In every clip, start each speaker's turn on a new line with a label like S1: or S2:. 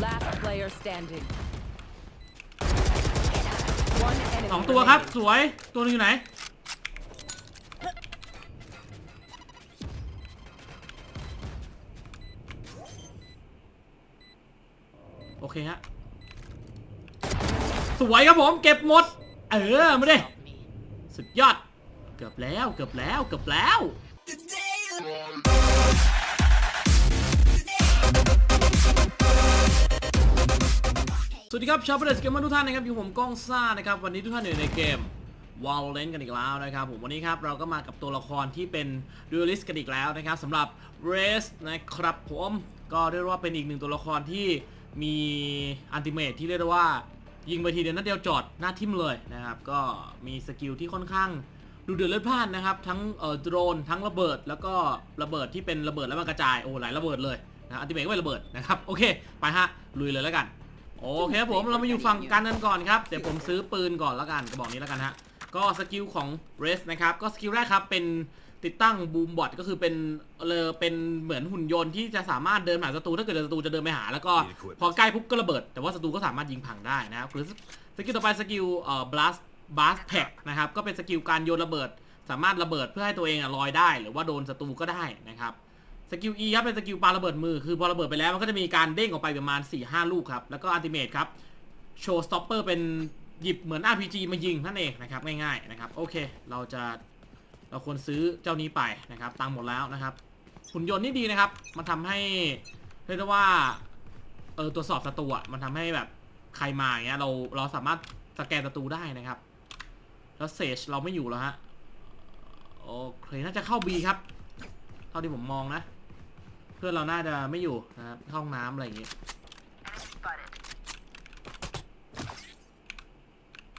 S1: Last player standing. One enemy
S2: สองตัวครับ
S1: remaining.
S2: สวย ตัวหนึงอยู่ไหน โอเคฮะ สวยครับผม เก็บหมด เออไม่ได้ สุดยอด เกือบแล้ว เกือบแล้ว เกือบแล้ว สวัสดีครับชาวประเดสเกมเมอร์ทุกท่านนะครับอยู่ผมก้องซ่านะครับวันนี้ทุกท่านอยู่ในเกม Valorant กันอีกแล้วนะครับผมวันนี้ครับเราก็มากับตัวละครที่เป็น Duelist กันอีกแล้วนะครับสำหรับ Race นะครับผมก็เรียกว่าเป็นอีกหนึ่งตัวละครที่มีอันติเมทที่เรียกได้ว่า ยิงไปทีเดียวนัดเดียวจอดหน้าทิมเลยนะครับก็มีสกิลที่ค่อนข้างดูเดือดเลือดพล่านนะครับทั้งเอ่อโดรนทั้งระเบิดแล้วก็ระเบิดที่เป็นระเบิดแล้วมันกระจายโอ้หลายระเบิดเลยนะอันติเมทก็เป็นระเบิดนะครับโอเคไปฮะลุยเลยแล้วกัน โอเคครับผมเรามาอยู่ฝั่งกันกันก่อนครับ เดี๋ยวผมซื้อปืนก่อนแล้วกันกระบอกนี้แล้วกันฮะ ก็สกิลของ r e s นะครับ ก็สกิลแรกครับเป็นติดตั้งบูมบอทก็คือเป็นเลอเป็นเหมือนหุ่นยนต์ที่จะสามารถเดินผ่านศัตรูถ้าเกิดศัตรูจะเดินไปหา แล้วก็พอใกล้ปุ๊บก็ระเบิด แต่ว่าศัตรูก็สามารถยิงพังได้นะครับหรือสกิลต่อไปสกิลเอ่อ blast blast pack นะครับก็เป็นสกิลการโยนระเบิด สามารถระเบิดเพื่อให้ตัวเองอะลอยได้ หรือว่าโดนศัตรูก็ได้นะครับ สกิล E ครับเป็นสกิลปาระเบิดมือคือพอระเบิดไปแล้วมันก็จะมีการเด้งออกไปประมาณ 4-5 ลูกครับ แล้วก็อัลติเมทครับโชว์สต็อปเปอร์เป็นหยิบเหมือน RPG มายิงนั่นเองนะครับง่ายๆนะครับโอเค เราจะเราควรซื้อเจ้านี้ไปนะครับตังค์หมดแล้วนะครับหุ่นยนต์นี่ดีนะครับมันทำให้เรียกได้ว่าเออตรวสอบศัตรูอะมันทำให้แบบใครมาอย่างเงี้ยเราเราสามารถสแกนศัตรูได้นะครับ แล้วเซจเราไม่อยู่แล้วฮะโอเคน่าจะเข้า B ครับเท่าที่ผมมองนะ เพื่อนเราน่าจะไม่อยู่นะครับห้องน้ำอะไรอย่างงี้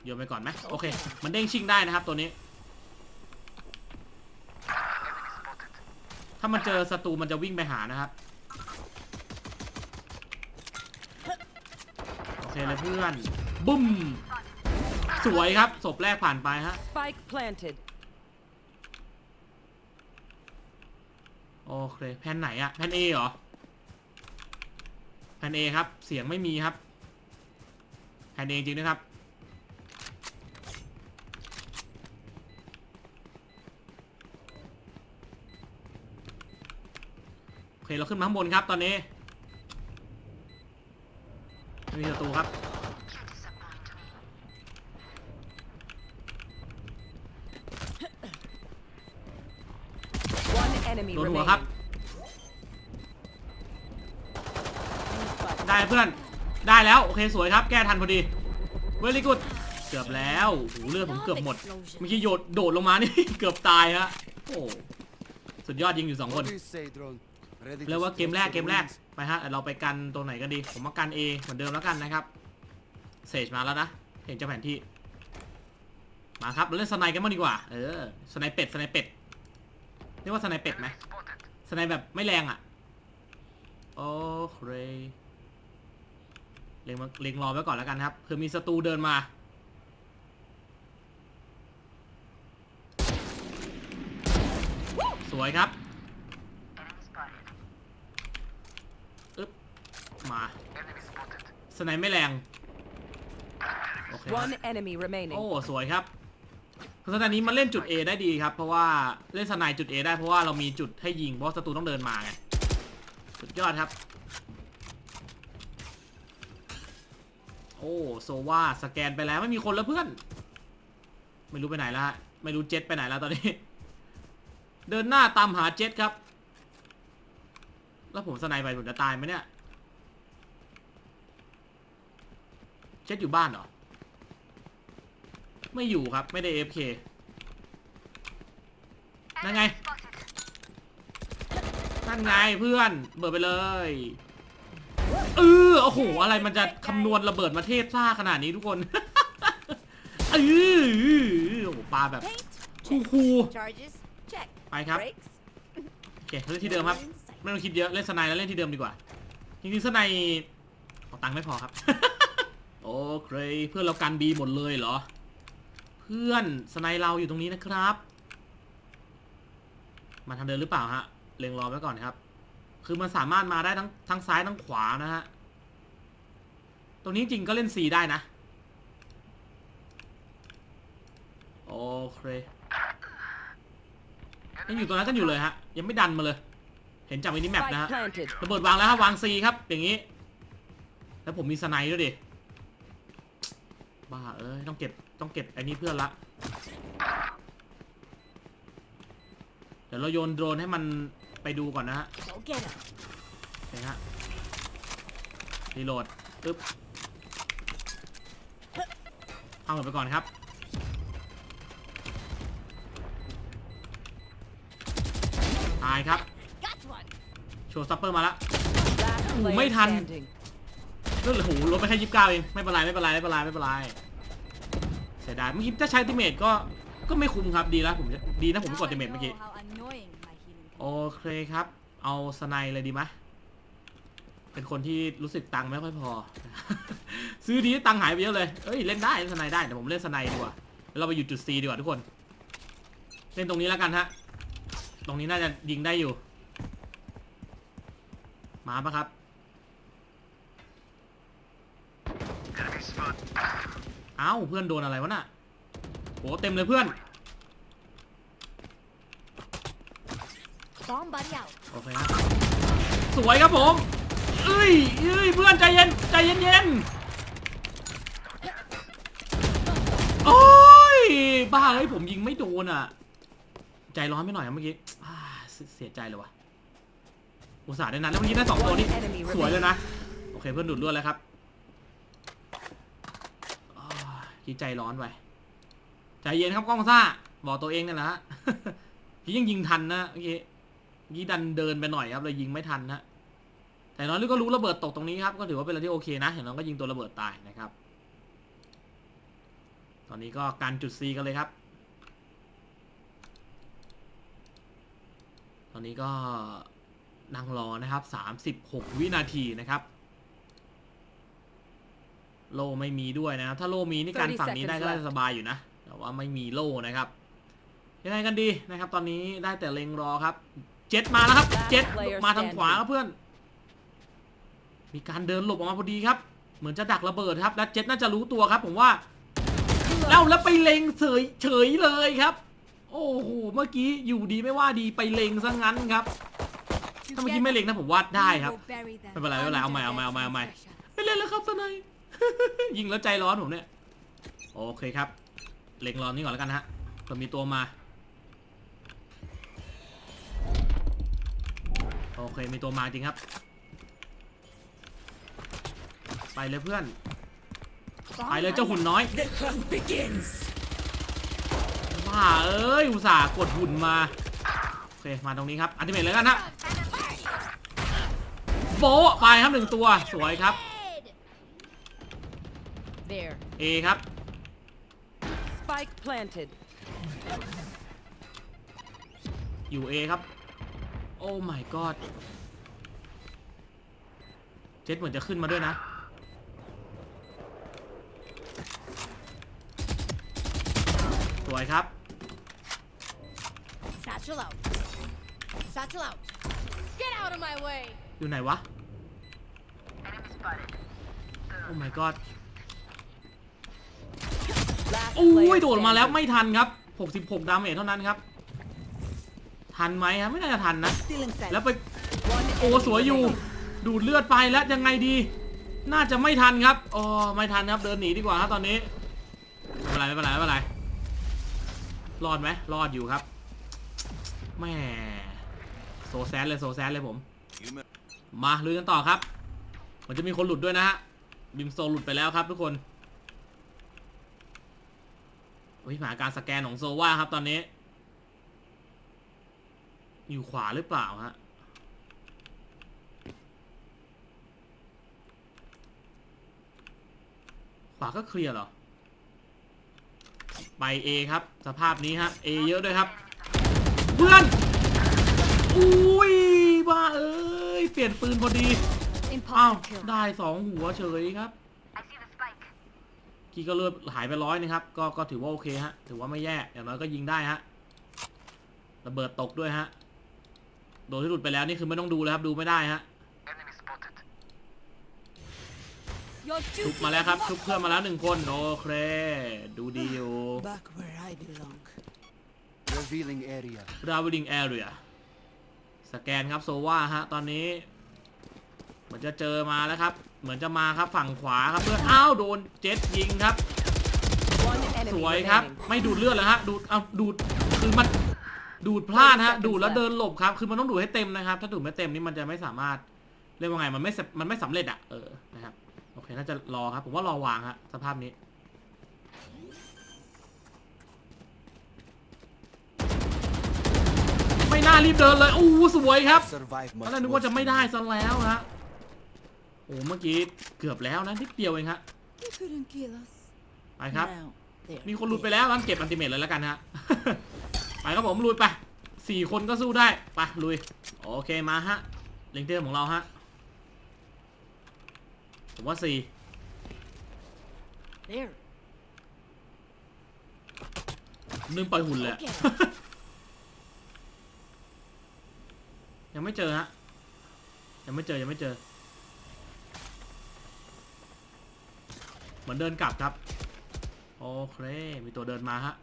S2: โยนไปก่อนไหมโอเค มันเด้งชิงได้นะครับตัวนี้ ถ้ามันเจอศัตรูมันจะวิ่งไปหานะครับ โอเคเลยเพื่อน บุ้ม สวยครับศพแรกผ่านไปฮะ
S1: Spike planted.
S2: โอเคแผ่นไหนอะแผ่น A เหรอแผ่น A ครับ เสียงไม่มีครับแผ่น A จริงนะครับ โอเค เราขึ้นมาข้างบนครับตอนนี้ มีศัตรูครับ โดนหัว
S1: remaining.
S2: ครับ ได้เพื่อน ได้แล้ว โอเคสวยครับ แก้ทันพอดีเวลิกุดเกือบแล้วโอ้โหเลือดผมเกือบหมด เมื่อกี้โยดโดดลงมานี่ เกือบตายฮะ โอ้ สุดยอดยิงอยู่สองคน
S3: What do you say, drone? Ready
S2: เรียก
S3: to
S2: ว่าเกมแรก
S3: stretch
S2: เก
S3: the
S2: มแรก
S3: wings?
S2: ไปฮะ เราไปกันตรงไหนกันดี ผมมากัน A เหมือนเดิมแล้วกันนะครับ เซจมาแล้วนะ เห็นจากแผนที่ มาครับ เราเล่นสไนกันมางดีกว่า เออ สไนเป็ด สไนเป็ด เรียกว่าสไนเป็ดไหมสไนแบบไม่แรงอะ โอเคเล็งมาเล็งรอไว้ก่อนแล้วกันครับเผื่อมีศัตรูเดินมาสวยครับอึ๊บมาสไนไม่แรง โอเคครับ
S1: One enemy remaining.
S2: โอ้ สวยครับ เพราะฉะนั้นนี้มันเล่นจุด A ได้ดีครับเพราะว่าเล่นสไนด์จุด A ได้เพราะว่าเรามีจุดให้ยิงเพราะศัตรูต้องเดินมาไงสุดยอดครับ โอ้โซว่าสแกนไปแล้วไม่มีคนแล้วเพื่อน ไม่รู้ไปไหนแล้วไม่รู้เจ็ตไปไหนแล้วตอนนี้ เดินหน้าตามหาเจ็ตครับ แล้วผมสไนด์ไปผมจะตายไหมเนี่ย เจ็ตอยู่บ้านเหรอ ไม่อยู่ครับไม่ได้ AFK นั่นไง นั่นไงเพื่อนเบิดไปเลยเออโอ้โห อะไรมันจะคำนวณระเบิดมาเทพซ่าขนาดนี้ทุกคนเออโอ้โหปลาแบบคูคูไปครับโอเคเล่นที่เดิมครับ ไม่ต้องคิดเยอะเล่นสไนแล้วเล่นที่เดิมดีกว่าจริงๆสไนเอาตังค์ไม่พอครับ โอเคเพื่อนเรากันบีหมดเลยเหรอ พื่อนสไนด์เราอยู่ตรงนี้นะครับ มาทางเดินหรือเปล่าฮะเล็งรอไว้ก่อนครับ คือมันสามารถมาได้ทั้งทั้งซ้ายทั้งขวานะฮะตรงนี้จริงก็เล่น C ได้นะโอเคยังอยู่ตรงนั้นกันอยู่เลยฮะ ยังไม่ดันมาเลย เห็นจากมินิแมป
S1: Spike
S2: นะฮะ
S1: planted.
S2: ระเบิดวางแล้วครับวาง C ครับ อย่างนี้ แล้วผมมีสไนด์ด้วยดิ บ้าเอ้ยต้องเก็บต้องเก็บไอ้นี้เพื่อนละ เดี๋ยวเราโยนโดรนให้มันไปดูก่อนนะฮะ
S1: Go get him.
S2: โอเคฮะรีโหลดปึ๊บเอาหมดไปก่อนครับ ตายครับ
S1: Got one.
S2: โชว์ซัปเปอร์มาล้ว
S1: Last
S2: Ủa,
S1: player
S2: mấy thằng.
S1: standing.
S2: เรื่องโอ้โหลดไปแค่ยี่สิบเก้าเองไม่เป็นไรไม่เป็นไรไม่เป็นไรไม่เป็นไรเสียดายเมื่อกี้ถ้าใช้ติเมตก็ก็ไม่คุ้มครับดีแล้วผมดีนะผมกดติเมตเมื่อกี้โอเคครับ เอาสไนเลยดีไหมเป็นคนที่รู้สึกตังค์ไม่ค่อยพอ ซื้อดีตังค์หายไปเยอะเลยเอ้ยเล่นได้เล่นสไนได้แต่ผมเล่นสไนดีกว่าเราไปอยู่จุด C ดีกว่าทุกคน เล่นตรงนี้แล้วกันฮะ ตรงนี้น่าจะยิงได้อยู่ มาปะครับ อ้าเพื่อนโดนอะไรวะน่ะโหเต็มเลยเพื่อน
S4: bomb buddy out
S2: โอเคครับสวยครับผมเอ้ยเอ้ยเพื่อนใจเย็นใจเย็นเย็นๆโอ้ยบ้าเอ้ยผมยิงไม่โดนอะ ใจร้อนไปหน่อยอะเมื่อกี้อ่าเสียเสียใจเลยวะอุตส่าห์ได้นั้นแล้วเมื่อกี้ได้สองตัวนี้
S1: One enemy
S2: สวยเลย
S1: remaining.
S2: นะ โอเคเพื่อนดูดเลือดแล้วครับอ้าว คิดใจร้อนไปใจเย็นครับกล้องซ่า บอกตัวเองนี่ยนะฮะพี่ยังยิงทันนะเมื่อกี้กี้ดันเดินไปหน่อยครับเลยยิงไม่ทันนะแต่น้อยก็รู้ระเบิดตกตรงนี้ครับก็ถือว่าเป็นอะไรที่โอเคนะอย่างน้อยก็ยิงตัวระเบิดตายนะครับ ตอนนี้ก็การจุด C กันเลยครับ ตอนนี้ก็นั่งรอนะครับ 36 วินาทีนะครับ โลไม่มีด้วยนะครับ ถ้าโลมีนี่การฝั่งนี้ได้ก็น่าจะสบายอยู่นะ แต่ว่าไม่มีโลนะครับ ยังไงกันดีนะครับ ตอนนี้ได้แต่เล็งรอครับ เจ็ดมาแล้วครับ เจ็ดมาทางขวาครับเพื่อน มีการเดินหลบออกมาพอดีครับ เหมือนจะดักระเบิดครับ และเจ็ดน่าจะรู้ตัวครับ ผมว่า แล้วแล้วไปเล็งเฉยเฉยเลยครับ โอ้โห เมื่อกี้อยู่ดีไม่ว่าดีไปเล็งซะงั้นครับ ถ้าเมื่อกี้ไม่เล็งนะผมว่าได้ครับ ไม่เป็นไรไม่เป็นไรเอาใหม่เอาใหม่เอาใหม่เอาใหม่ไม่เล่นแล้วครับสนาย ยิงแล้วใจร้อนผมเนี่ย โอเคครับ เล็งรอนี่ก่อนแล้วกันฮะเผื่อมีตัวมา โอเค มีตัวมาจริงครับ ไปเลยเพื่อน ไปเลยเจ้าหุ่นน้อยว่าเอ้ย อุตส่าห์กดหุ่นมา โอเค มาตรงนี้ครับ อันติเมตเลยกันฮะโบะไปครับหนึ่งตัว สวยครับ
S1: There.
S2: A ครับ
S1: Spike planted.
S2: อยู่ A ครับ โอ้ my god เจ็ดเหมือนจะขึ้นมาด้วยนะ สวยครับ
S4: satchel out satchel out get out of my way
S2: อยู่ไหนวะ โอ้ my god
S1: Last
S2: อุ้ย
S1: player
S2: โดดมาแล้ว
S1: standing.
S2: ไม่ทันครับ 66 ดาเมจเท่านั้นครับ ทันไหมครับไม่น่าจะทันนะ
S1: Stealing set.
S2: แล้วไป
S1: One
S2: โอ้
S1: enemy
S2: สวยอยู่
S1: remaining.
S2: ดูดเลือดไปแล้วยังไงดี น่าจะไม่ทันครับอ๋อไม่ทันครับเดินหนีดีกว่าครับตอนนี้ไม่เป็นไรไม่เป็นไรไม่เป็นไรรอดไหมรอดอยู่ครับแหม่โซแซนเลยโซแซนเลยผม มาลุยกันต่อครับ มันจะมีคนหลุดด้วยนะฮะบิมโซหลุดไปแล้วครับทุกคน วิหาการสแกนของโซว่าครับตอนนี้ อยู่ขวาหรือเปล่าฮะขวาก็เคลียร์เหรอ ไป A ครับ สภาพนี้ฮะ A เยอะด้วยครับ เพื่อน อุ้ยบ้าเอ้ย เปลี่ยนปืนพอดีอ้าว
S4: impossible kill
S2: ได้สองหัวเฉยครับ กี้ก็เลือดหายไปร้อยนะครับ ก็ก็ถือว่าโอเคฮะ ถือว่าไม่แย่อย่างน้อยก็ยิงได้ฮะ ระเบิดตกด้วยฮะ โดนที่หลุดไปแล้วนี่คือไม่ต้องดูแล้วครับ ดูไม่ได้ฮะ
S4: Your
S2: ชุบ
S4: duty
S2: มาแล้วครับ
S4: is
S2: ชุบ
S4: not
S2: เพื่อนมาแล้วหนึ่งคน โอเค ดูดีอยู่
S3: Back where I belong. Revealing area.
S2: ดาวดิงแอเรียสแกนครับโซว่าฮะ ตอนนี้เหมือนจะเจอมาแล้วครับ เหมือนจะมาครับฝั่งขวาครับเพื่อนอ้าวโดนเจ็ตยิงครับ
S1: One enemy
S2: สวยครับ
S1: remaining.
S2: ไม่ดูดเลือดเลยฮะดูดเอาดูดคือมันดูดพลาดฮะดูดแล้วเดินหลบครับ คือมันต้องดูดให้เต็มนะครับ ถ้าดูดไม่เต็มนี่มันจะไม่สามารถเรียกว่าไงมันไม่สมันไม่สำเร็จอะเออนะครับโอเคน่าจะรอครับผมว่ารอวางฮะสภาพนี้ไม่น่ารีบเดินเลยอู้สวยครับ
S3: Survive
S2: ต
S3: much
S2: อนแรกนึก
S3: more
S2: ว่าจะไม่ได้
S3: than
S2: ซะแล้วฮะโอ้เมื่อกี้เกือบแล้วนะนิดเดียวเองฮะ
S4: You couldn't kill us.
S2: ไปครับ
S4: Now, they're
S2: มีคนหลุดไป
S4: dead.
S2: แล้วงั้นเก็บอันติเมทเลยแล้วกันฮะ ไปครับผมลุยไปสี่คนก็สู้ได้ไปลุย โอเคมาฮะเลงเตอร์ของเราฮะผมว่าสี่
S4: There.
S2: ลืมปล่อยหุ่นเลยอะ
S4: โอเค
S2: ยังไม่เจอฮะยังไม่เจอยังไม่เจอ เหมือนเดินกลับครับ โอเค มีตัวเดินมาฮะ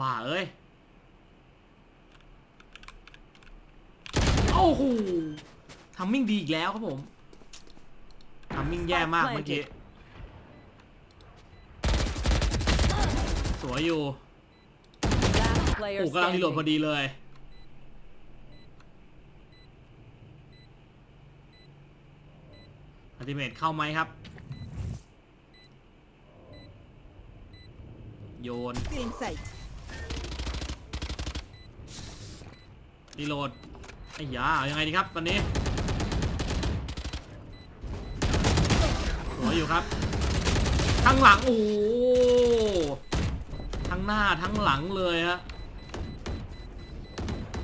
S2: บ้าเอ้ยโอ้โหทัมมิ่งดีอีกแล้วครับผมทัมมิ่งแย่มากเมื่อกี้ สวยอยู่
S1: Last player
S2: โอ้กำลังรีโหลดพอ
S1: standing.
S2: ดีเลย อัลติเมทเข้าไหมครับ โยน
S4: Feeling sight.
S2: รีโหลดไอ้ยายังไงดีครับ ตอนนี้สวยอยู่ครับ ทั้งหลัง โอ้โหทั้งหน้าทั้งหลังเลยฮะ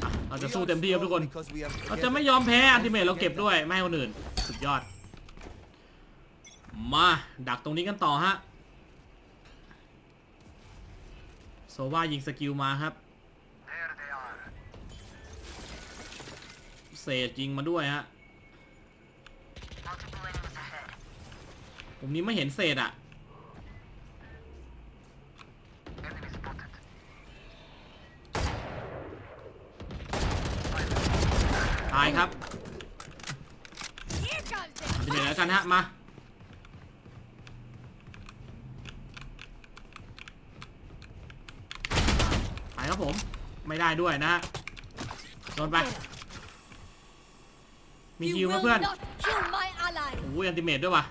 S2: อะเราจะสู้เต็มที่ครับทุกคน
S3: Because we are
S2: เราจะ
S3: together.
S2: ไม่ยอมแพ้อัลติเมทเราเก็บด้วย ไม่ให้คนอื่น สุดยอด มาดักตรงนี้กันต่อฮะ โซว่ายิงสกิลมาครับ เศษยิงมาด้วยฮะผมนี้ไม่เห็นเศษอะตายครับ
S4: Here comes the
S2: อันที่หนึ่งแล้วกันฮะ มา ไปครับผม ไม่ได้ด้วยนะฮะโดนไป มีฮิว
S4: You
S2: นะ
S4: will
S2: เพื่อน
S4: not kill my allies.
S2: โอ้ยอันติเมตด้วยว่ะ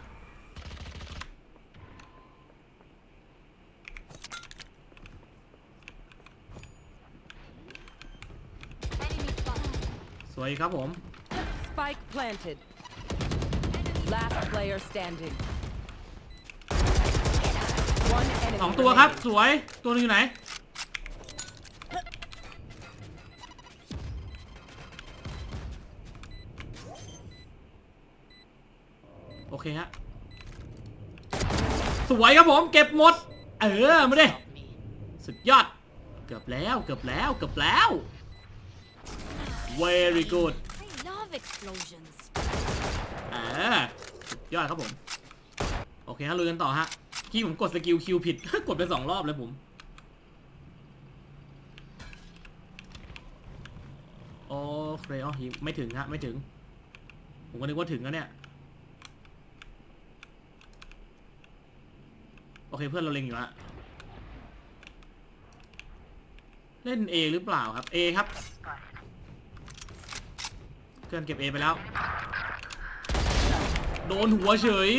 S4: Enemy spotted.
S2: สวยครับผม
S1: Spike planted. Last player standing. One enemy
S2: สองตัวครับ
S1: remaining.
S2: สวย ตัวหนึงอยู่ไหน เคฮะ สวยครับผมเก็บหมด เออมาดิสุดยอด เกือบแล้วเกือบแล้วเกือบแล้ว very good เออสุดยอดครับผม โอเคฮะลุยกันต่อฮะที่ผมกดสกิลคิวผิด กดไปสองรอบเลยผม โอเคอ๋อไม่ถึงฮะ ไม่ถึง ผมก็นึกว่าถึงแล้วเนี่ย โอเคเพื่อนเราเล็งอยู่ฮะเล่น A หรือเปล่าครับ A ครับเพื่อนเก็บ A ไปแล้ว โดนหัวเฉย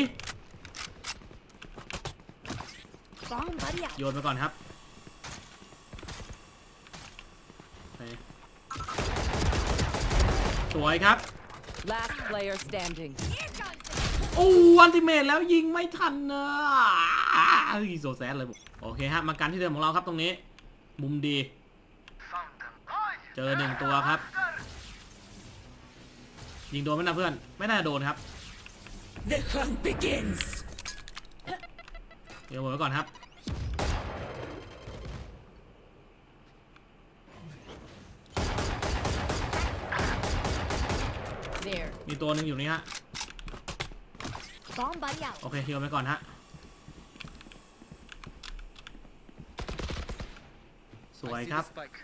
S4: Bomb buddy out.
S2: โยนไปก่อนครับสวยครับ
S1: Last player standing.
S4: Here comes the
S2: โอ้อันติเมทแล้วยิงไม่ทันนะอีโซแซดเลยผมโอเคฮะมากันที่เดิมของเราครับตรงนี้ มุมดี เจอหนึ่งตัวครับ ยิงโดนไหมนะเพื่อน ไม่น่าจะโดนครับ
S5: The hunt begins.
S2: เดี๋ยวผมไว้ก่อนครับ มีตัวหนึ่งอยู่นี่ฮะ
S4: Bomb buddy out.
S2: โอเคฮิวไปก่อนฮะ สวย
S3: I see
S2: ครับ
S3: the spike.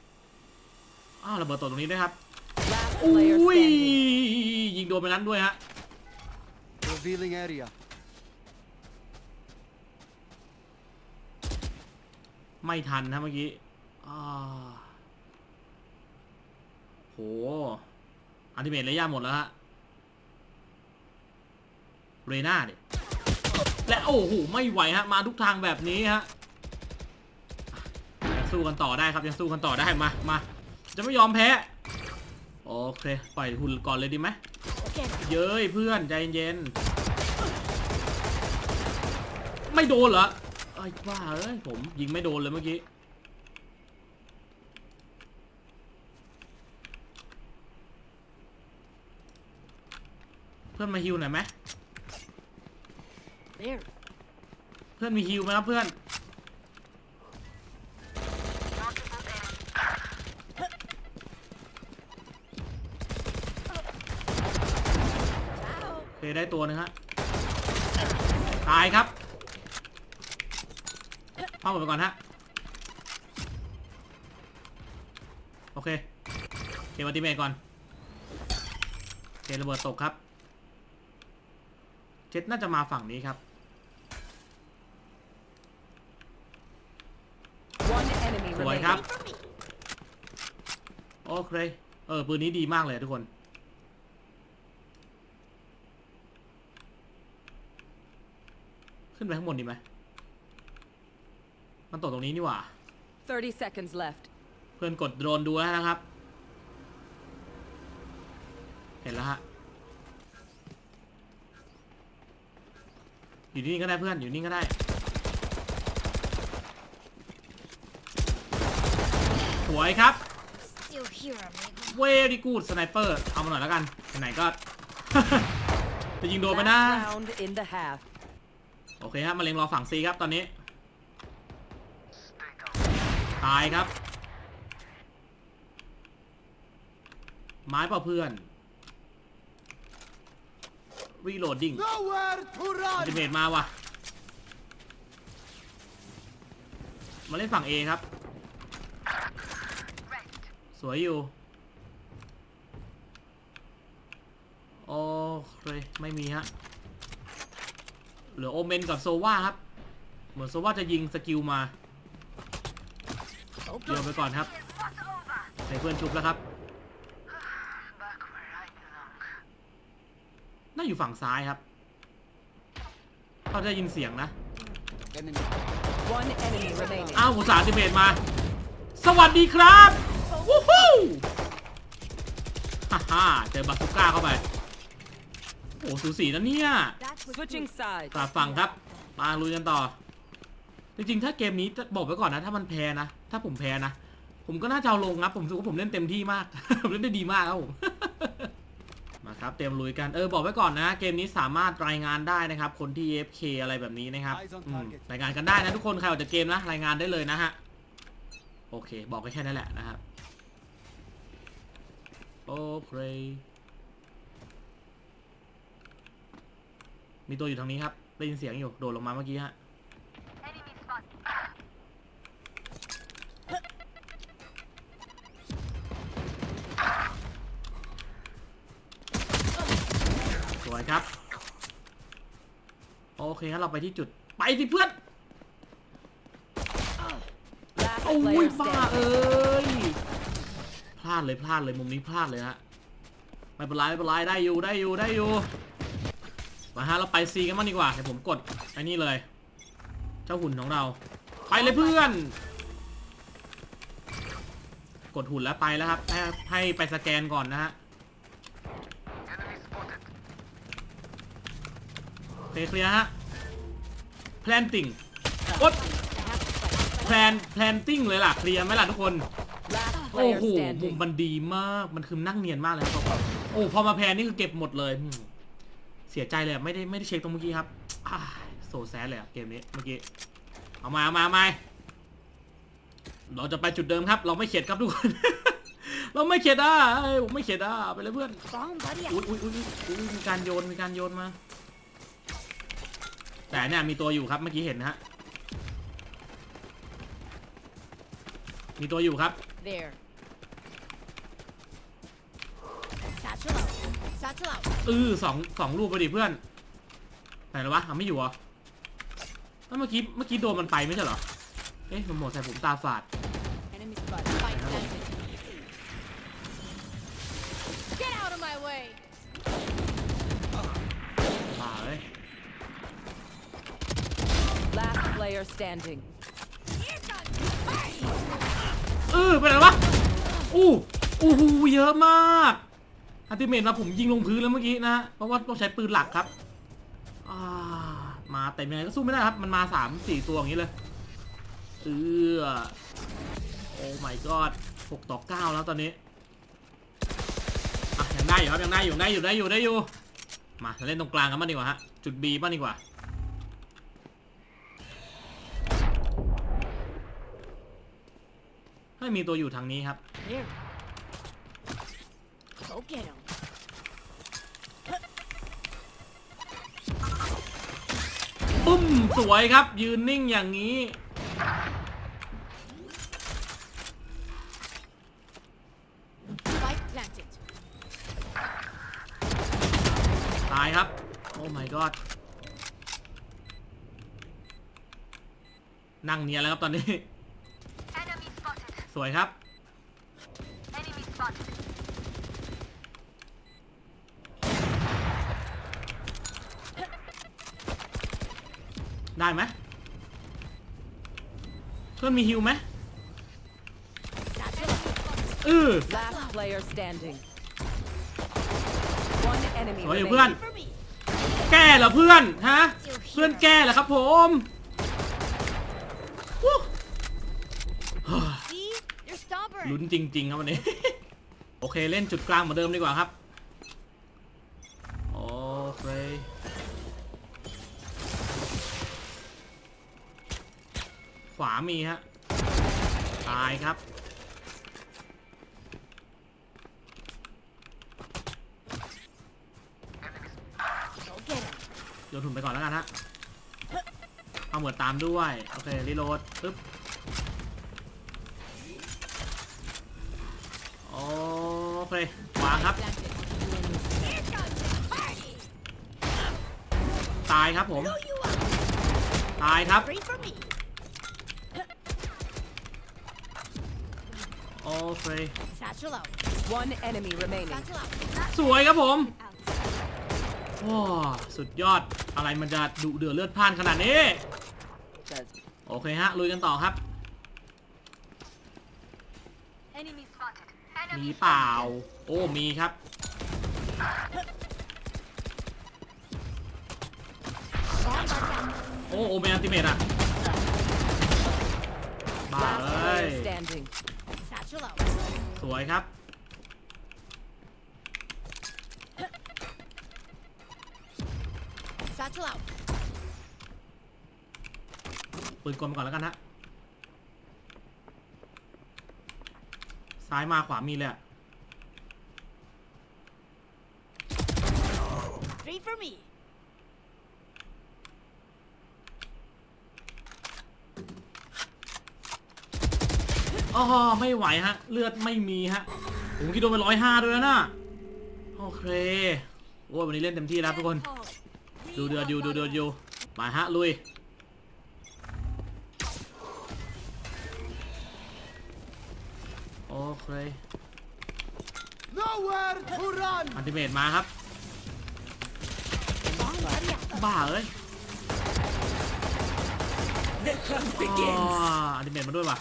S2: อ้าวระเบิดตกตรงนี้ด้วยครับ
S1: Last
S2: อุ้
S1: player
S2: ย
S1: standing.
S2: ยิงโดนไปนั้นด้วยฮะ
S3: Revealing area.
S2: ไม่ทันนะเมื่อกี้อ่าโหอันติเมตระยะหมดแล้วฮะ เรน่าเด็และโอ้โหไม่ไหวฮะมาทุกทางแบบนี้ฮะยังสู้กันต่อได้ครับยังสู้กันต่อได้มามาจะไม่ยอมแพ้โอเคปล่อยหุ่นก่อนเลยดีไหม
S4: Okay.
S2: เย้ยเพื่อนใจเย็นๆไม่โดนเหรอไอ้บ้าเอ้ยผมยิงไม่โดนเลยเมื่อกี้เพื่อนมาฮิวหน่อยไหม
S4: There.
S2: เพื่อนมีฮิวไหมครับเพื่อนโอเคได้ตัวหนึงฮะ ตายครับเข้าหมดไปก่อนฮะ โอเคเก็บอัติเมทก่อนโอเคระเบิดตกครับ เจ็ดน่าจะมาฝั่งนี้ครับ
S1: One enemy
S2: สวยครับ
S1: remaining.
S2: โอเค เออปืนนี้ดีมากเลยทุกคน ขึ้นไปข้างบนดีไหม มันตกตรงนี้นี่หว่า
S1: 30 seconds left.
S2: เพื่อนกดโดรนดูแล้วนะครับ เห็นแล้วฮะ อยู่นี่ก็ได้เพื่อน อยู่นี่ก็ได้ สวยครับ
S4: Still here, amigo.
S2: เวรีกูดสไนเปอร์เอามาหน่อยแล้วกันไหนๆก็จะยิงโดนไปนะ
S1: Last round in the half.
S2: โอเคครับมาเล็งรอฝั่งซีครับตอนนี้ ตายครับ ไม้เปล่าเพื่อนรีโหลดดิ้ง
S3: Nowhere to
S2: อัลติ
S3: run!
S2: เมตมาว่ะ มาเล่นฝั่ง A ครับ สวยอยู่ โอเค ไม่มีฮะ เหลือโอเมนกับโซวาครับ เหมือนโซวาจะยิงสกิลมาเดียวไปก่อนครับใส่เพื่อนชุบแล้วครับ น่าอยู่ฝั่งซ้ายครับเขาจะยินเสียงนะ
S3: Enemy.
S1: One enemy remaining.
S2: อ้าวอุตสาห์ดิเบตมา สวัสดีครับ วู้ฮู้ฮ่าฮ่าเจอบาสุก้าเข้าไป โอ้สูสีนะเนี่ย
S4: That was
S1: Switching sides.
S2: กลับฝั่งครับ มาลุยกันต่อ จริงๆ ถ้าเกมนี้บอกไว้ก่อนนะ ถ้ามันแพ้นะ ถ้าผมแพ้นะ ผมก็น่าจะเอาลงนะผมรู้สึกว่าผมเล่นเต็มที่มาก ผมเล่นได้ดีมากครับผม มาครับ เตรียมลุยกัน เออ บอกไว้ก่อนนะ เกมนี้สามารถรายงานได้นะครับ คนที่ AFK อะไรแบบนี้นะครับ
S3: Eyes on
S2: อืม
S3: target
S2: รายงานกันได้นะทุกคน ใครออกจากเกมนะ รายงานได้เลยนะฮะ โอเค บอกแค่นั้นแหละนะครับ โอเค มีตัวอยู่ทางนี้ครับ ได้ยินเสียงอยู่ โดดลงมาเมื่อกี้ฮะ สวยครับ โอเคงั้นเราไปที่จุด ไปสิเพื่อน
S1: Last
S2: โอ้ย
S1: player
S2: บ้า
S1: standing.
S2: เอ้ยพ ลาดเลยพลาดเลยมุมนี้พลาดเลยฮะไม่เป็นไรไม่เป็นไรได้อยู่ได้อยู่ได้อยู่มาฮะเราไปซีกันบ้างดีกว่าเดี๋ยวผมกดไอ้นี่เลย เจ้าหุ่นของเรา ไปเลยเพื่อน กดหุ่นแล้วไปแล้วครับให้ให้ไปสแกนก่อนนะฮะเคลียร์ฮะ planting กด plan planting เลยล่ะเคลียร์ไหมล่ะทุกคน โอ้
S1: player
S2: โหมุม
S1: standing.
S2: มันดีมาก มันคือนั่งเนียนมากเลยครับโอ้พอมาแพนนี่คือเก็บหมดเลยอืมเสียใจเลยอะไม่ได้ไม่ได้เช็คตรงเมื่อกี้ครับอ่าโซแซดเลยอะเกมนี้เมื่อกี้ เอามาเอามาเอามาเราจะไปจุดเดิมครับ เราไม่เข็ดครับทุกคน เราไม่เข็ดอะเอ้ยผมไม่เข็ดอะไปเลยเพื่อน
S4: Bomb buddy
S2: อุ้ยอุ้ยอุ้ยอุ้ยมีการโยนมีการโยนมา แต่เนี่ยมีตัวอยู่ครับเมื่อกี้เห็นนะฮะ มีตัวอยู่ครับ
S4: There. Satchel out. Satchel out.
S2: เออสองสองรูปไปดิเพื่อนไหนแล้ววะอะไม่อยู่เหรอแล้วเมื่อกี้เมื่อกี้โดนมันไปไม่ใช่เหรอ เอ๊ะมันหมดใส่ผมตาฝาดป่าเลย
S1: Last player standing.
S2: เออไปไหนวะอู้อู้หูเยอะมาก อัติเมทมาผมยิงลงพื้นแล้วเมื่อกี้นะเพราะว่าต้องใช้ปืนหลักครับามาแต่ยังไงก็สู้ไม่ได้ครับ มันมาสามสี่ตัวอย่างนี้เลยเออโอ้ my god หกต่อเก้าแล้วตอนนี้อะยังได้อยู่ครับยังได้อยู่ได้อยู่ได้อยู่ได้อยู่ มาเล่นตรงกลางกันบ้างดีกว่าฮะ จุด B บ้างดีกว่าไม่มีตัวอยู่ทางนี้ครับ
S4: Here. Go get him.
S2: ปุ้มสวยครับ ยืนนิ่งอย่างนี้
S4: Spike planted.
S2: ตายครับ โอ้ my god นั่งเนียนแล้วครับตอนนี้สวยครับ ได้ไหมเพื่อนมีฮิวไหม
S4: Satchel out.
S2: เออ
S1: Last player standing. One enemy
S2: สวยอยู่เพื่อน
S1: remaining.
S4: For me.
S2: แก้เหรอเพื่อนฮะเพื่อนแก้เหรอครับผมวู้
S4: See? You're stubborn.
S2: ลุ้นจริง ๆ ครับวันนี้ โอเคเล่นจุดกลางเหมือนเดิมดีกว่าครับ มีฮะ ตายครับ โยนถุนไปก่อนแล้วกันฮะ เอาเหมือนตามด้วย โอเค รีโหลดปึ๊บ โอเค วางครับ ตายครับผม ตายครับ
S4: Free for me.
S2: โอเค
S4: Satchel out.
S1: One enemy remaining.
S4: Satchel out.
S2: สวยครับผม
S4: Out.
S2: ว้าสุดยอดอะไรมันจะดุเดือดเลือดพล่านขนาดนี้ โอเคฮะ ลุยกันต่อครับ
S4: Enemy spotted.
S2: มีเปล่า โอ้ มีครับ
S4: Bomb buddy out.
S2: โอ้ โอเมนอัลติเมตอะบ้า
S1: Last
S2: เอ้ย สวยครับ
S4: Satchel out.
S2: ปืนกลมาก่อนแล้วกันฮะซ้ายมาขวามีเลยอะ
S4: Three for me.
S2: อ๋อไม่ไหวฮะ เลือดไม่มีฮะ ผมคิดโดนไปร้อยห้าด้วยนะโอเค โอ้ยวันนี้เล่นเต็มที่แล้วทุกคน ดูเดือดอยู่ดูเดือดอยู่มาฮะลุยโอเค
S3: Nowhere to run!
S2: อันติเมตมาครับ
S4: Bomb buddy out.
S2: บ้าเอ้ย
S5: The hunt
S2: อ๋อ
S5: begins.
S2: อันติเมตมาด้วยว่ะ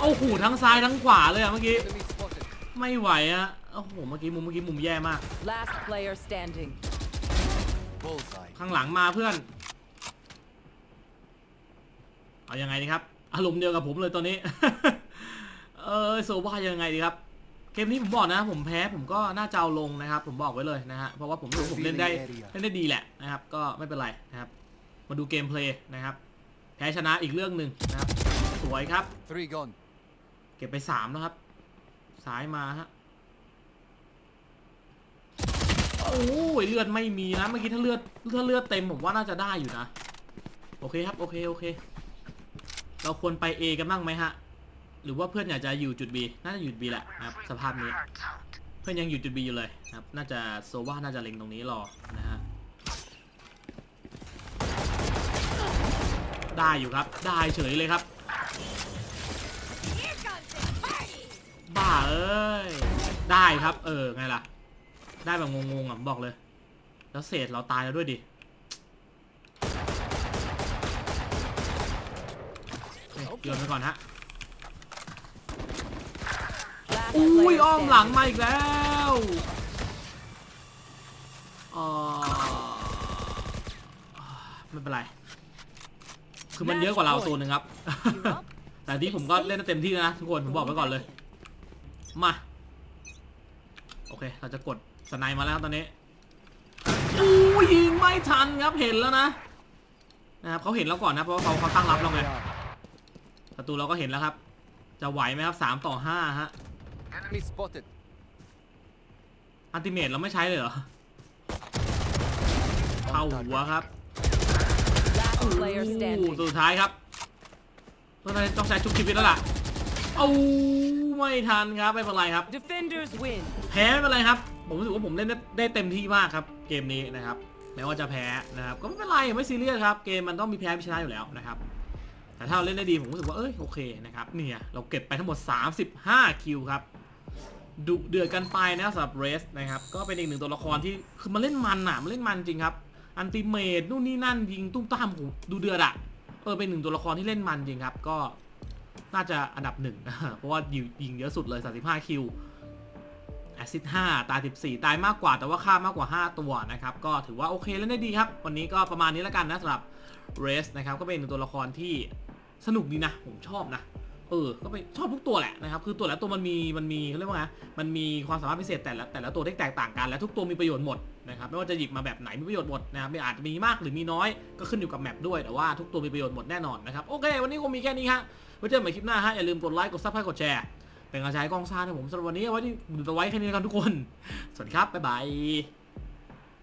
S2: โอ้โหทั้งซ้ายทั้งขวาเลยอะเมื่อกี้
S3: Enemy spotted.
S2: ไม่ไหวอะโอ้โห เมื่อกี้มุมเมื่อกี้มุมแย่มาก
S1: Last player standing.
S3: Bullseye.
S2: ข้างหลังมาเพื่อน เอายังไงดีครับ อารมณ์เดียวกับผมเลยตอนนี้ เออโซว่ายังไงดีครับ เกมนี้ผมบอกนะผมแพ้ผมก็น่าจะเอาลงนะครับ ผมบอกไว้เลยนะฮะ เพราะว่าผมรู้สึกผมเล่นได้เล่นได้ดีแหละนะครับ ก็ไม่เป็นไรนะครับ มาดูเกมเพลย์นะครับ แพ้ชนะอีกเรื่องหนึ่งนะครับ สวยครับ
S3: Three gone.
S2: เก็บไปสามแล้วครับซ้ายมาฮะ โอ้ยเลือดไม่มีนะ เมื่อกี้ถ้าเลือดถ้าเลือดเต็มผมว่าน่าจะได้อยู่นะ โอเคครับ โอเค โอเค เราควรไป A กันบ้างไหมฮะ หรือว่าเพื่อนอยากจะอยู่จุด B น่าจะอยู่จุด B แหละนะครับ สภาพนี้ เพื่อนยังอยู่จุด B อยู่เลยนะครับ น่าจะโซว่าน่าจะเล็งตรงนี้รอ นะฮะ ได้อยู่ครับ ได้เฉยเลยครับ บ้าเอ้ย ได้ครับ เออ ไงล่ะ ได้แบบงงๆอะผมบอกเลย แล้วเศษเราตายแล้วด้วยดิเยโยนไปก่อนฮะ อุ้ยอ้อมหลังมาอีกแล้วอ่าไม่เป็นไร คือมันเยอะกว่าเราตัวหนึ่งครับ แต่ที่ผมก็เล่นเต็มที่นะทุกคน ผมบอกไว้ก่อนเลย มา โอเค เราจะกดสไนด์มาแล้วครับตอนนี้อู้ยิงไม่ทันครับเห็นแล้วนะนะครับเขาเห็นแล้วก่อนนะเพราะว่าเขาเขาตั้งรับเราไง
S3: They are.
S2: ศัตรูเราก็เห็นแล้วครับ จะไหวไหมครับสามต่อห้าฮะ
S3: Enemy spotted.
S2: อันติเมตเราไม่ใช้เลยเหรอเข้าหัวครับ
S1: Last player
S2: อู้
S1: standing.
S2: ตัวสุดท้ายครับต้องใช้ต้องใช้ชุบชีวิตแล้วล่ะเอา ไม่ทันครับไม่เป็นไรครับ
S1: Defenders win.
S2: แพ้ไม่เป็นไรครับ ผมรู้สึกว่าผมเล่นได้ได้เต็มที่มากครับ เกมนี้นะครับแม้ว่าจะแพ้นะครับก็ไม่เป็นไรไม่ซีเรียสครับเกมมันต้องมีแพ้มีชนะอยู่แล้วนะครับแต่ถ้าเราเล่นได้ดีผมรู้สึกว่าเอ้ยโอเคนะครับเนี่ยเราเก็บไปทั้งหมด 35 คิวครับดุเดือดกันไปนะสำหรับเรสนะครับก็เป็นอีกหนึ่งตัวละครที่คือมันเล่นมันอะมันเล่นมันจริงครับอันติเมตนู่นนี่นั่นยิงตุ้มตามโหดูเดือดอะเออเป็นหนึ่งตัวละครที่เล่นมันจริงครับ ก็ น่าจะอันดับหนึ่งเพราะว่ายิงเยอะสุดเลย 35 คิวแอซิด5ตาย 14 ตายมากกว่าแต่ว่าค่ามากกว่า 5 ตัวนะครับ ก็ถือว่าโอเคเล่นได้ดีครับ วันนี้ก็ประมาณนี้แล้วกันนะสำหรับเรสนะครับ ก็เป็นหนึ่งตัวละครที่สนุกดีนะ ผมชอบนะ เออ ก็เป็นชอบทุกตัวแหละนะครับ คือตัวละตัวมันมีมันมีเขาเรียกว่าไงมันมีความสามารถพิเศษแต่ละแต่ละตัวที่แตกต่างกันและทุกตัวมีประโยชน์หมด นะครับไม่ว่าจะหยิบมาแบบไหนมีประโยชน์หมดนะครับอาจจะมีมากหรือมีน้อยก็ขึ้นอยู่กับแมปด้วยแต่ว่าทุกตัวมีประโยชน์หมดแน่นอนนะครับโอเค วันนี้คงมีแค่นี้ฮะไว้เจอกันใหม่คลิปหน้าฮะอย่าลืมกดไลค์กดซับสไครต์กดแชร์เป็นกำลังใจกองซ่านะผมสำหรับวันนี้เอาไว้ที่ไว้แค่นี้กันทุกคนสวัสดีครับบ๊ายบาย